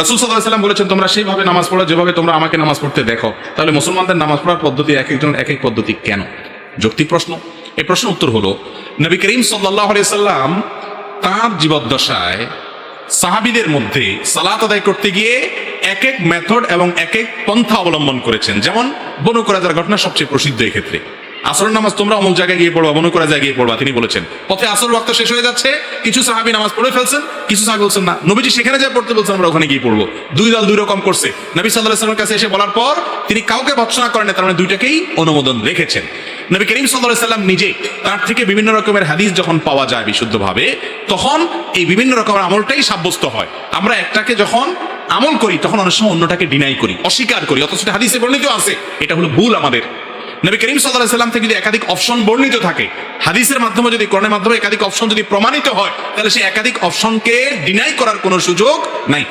রসুল সাল্লাহ সাল্লাম বলেছেন, তোমরা সেইভাবে নামাজ পড়ো যেভাবে তোমরা আমাকে নামাজ পড়তে দেখো। তাহলে মুসলমানদের নামাজ পড়ার পদ্ধতি এক একজন, এক এক পদ্ধতি কেন? যৌক্তিক প্রশ্ন। এই প্রশ্ন উত্তর হলো, নবী করিম সাল্লাহ সাল্লাম তাঁর জীবদ্দশায় সাহাবিদের মধ্যে সালাত আদায় করতে গিয়ে এক এক মেথড এবং এক এক পন্থা অবলম্বন করেছেন। যেমন বনু করাজার ঘটনা সবচেয়ে প্রসিদ্ধ এই আসরের নামাজ তোমরা অমুক জায়গায় গিয়ে পড়বা বনু করা জায়গায় গিয়ে পড়বা, তিনি বলেছেন। পথে আসর ওয়াক্ত শেষ হয়ে যাচ্ছে, কিছু সাহাবি নামাজ পড়ে ফেলছেন, কিছু সাহাবি বলছেন না। নবীজি সেখানে যা পড়তে বলছেন, আমরা ওখানে গিয়ে পড়ব। দুই দল দুই রকম করছে। নবী সাল্লাহ কাছে এসে বলার পর তিনি কাউকে ভৎসনা করেন তার মানে দুইটাকেই অনুমোদন রেখেছেন। নবী করিম সাল্লাহ সাল্লাম নিজে তার থেকে বিভিন্ন রকমের হাদিস যখন পাওয়া যায় বিশুদ্ধভাবে, তখন এই বিভিন্ন রকমের আমলটাই সাব্যস্ত হয়। আমরা একটাকে যখন আমল করি, তখন অনেক সময় অন্যটাকে ডিনাই করি, অস্বীকার করি, অথচ হাদিসে বর্ণিত আছে। এটা হলো ভুল আমাদের। নবী করিম সাল্লাহ সাল্লাম থেকে যদি একাধিক অপশন বর্ণিত থাকে, হাদিসের মাধ্যমে যদি, কোরআনের মাধ্যমে একাধিক অপশন যদি প্রমাণিত হয়, তাহলে সেই একাধিক অপশনকে ডিনাই করার কোনো সুযোগ নাই।